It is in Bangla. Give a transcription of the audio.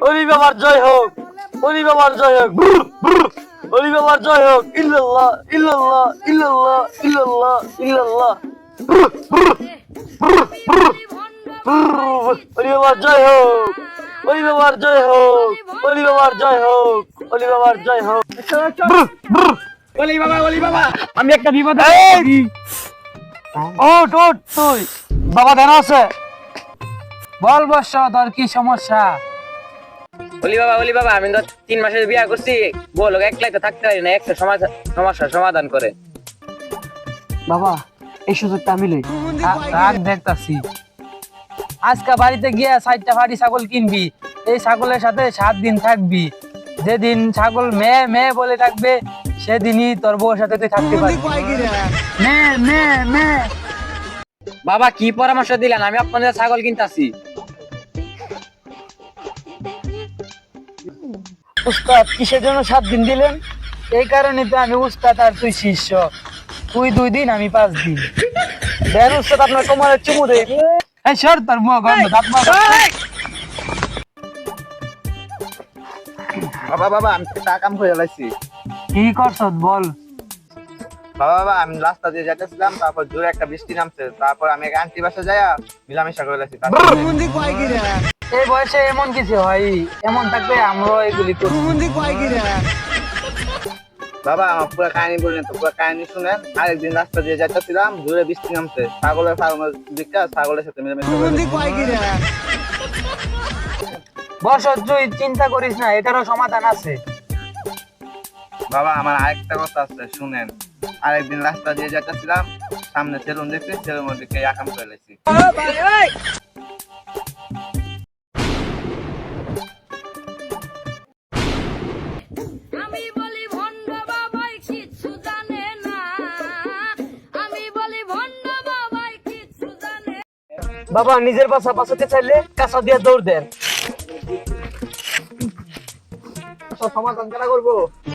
অলি বাবার জয় হোক অলি বাবার জয় হোক। অলি বাবার জয় হোক ইল্লাল্লাহ ইল্লাল্লাহ ইল্লাল্লাহ ইল্লাল্লাহ ইল্লাল্লাহ। অলি বাবার জয় হোক অলি বাবার জয় হোক অলি বাবার জয় হোক অলি বাবার জয় হোক ব্রু। বাবা বলি বাবা আমি একটা বিপদ! ওঠ ওঠ তুই বাবা ধ্যান আছে বল বর্ষ তোর কি সমস্যা? বলি বাবা বলি বাবা আমি তো তিন মাসের বিয়া করছি। বলো একলাই তো থাকতে পারি না একটা সমস্যার সমাধান করে। বাবা এই সুযোগটা আমি লই। রাগ দেখতাছি। আজকে বাড়িতে গিয়ে সাইডটা ফাড়ি ছাগল কিনবি। এই ছাগলের সাথে সাত দিন থাকবি। যেদিন ছাগল মেয়ে মেয়ে বলে থাকবে সেদিনই তোর বউর সাথে তুই থাকতে পারবি। মেয়ে মেয়ে মেয়ে। বাবা কি পরামর্শ দিলেন? আমি আপনাদের ছাগল কিনতাছি। উস্তাদ কিসের জন্য সাত দিন দিলেন? এই কারণে তো আমি উস্তাদ আর তুই শিষ্য। তুই দুই দিন আমি পাঁচ দিন। দেন উস্তাদ আপনার কোমরের চুমু দে এই সর তোর মুখ গন্ধ দাঁত মার। বাবা বাবা আমি একটা কাম লাইছি। কি করছ বল। বাবা বাবা আমি রাস্তা দিয়ে যাইতেছিলাম তারপর জোরে একটা বৃষ্টি নামছে। তারপর আমি এক আন্টি বাসা যাইয়া মিলামেশা করে লাইছি। তারপর এই বয়সে এমন কিছু হয় এমন থাকলে আমরাও এগুলি করি বাবা আমার পুরো কাহিনী তো পুরো কাহিনী শুনেন আরেকদিন রাস্তা দিয়ে যাইতেছিলাম জোরে বৃষ্টি নামছে। ছাগলের ফার্মের দিকটা ছাগলের সাথে মিলামেশা তুই চিন্তা করিস না এটারও সমাধান আছে। বাবা আমার আরেকটা কথা আছে শুনেন। আরেকদিন রাস্তা দিয়ে যাইতেছিলাম সামনে সেলুন দেখছি সেলুন দিকে আকাম করে বাবা নিজের বাসা বাঁচাতে চাইলে কাঁচা দিয়ে দৌড় দেন। সমাধান কেনা করব?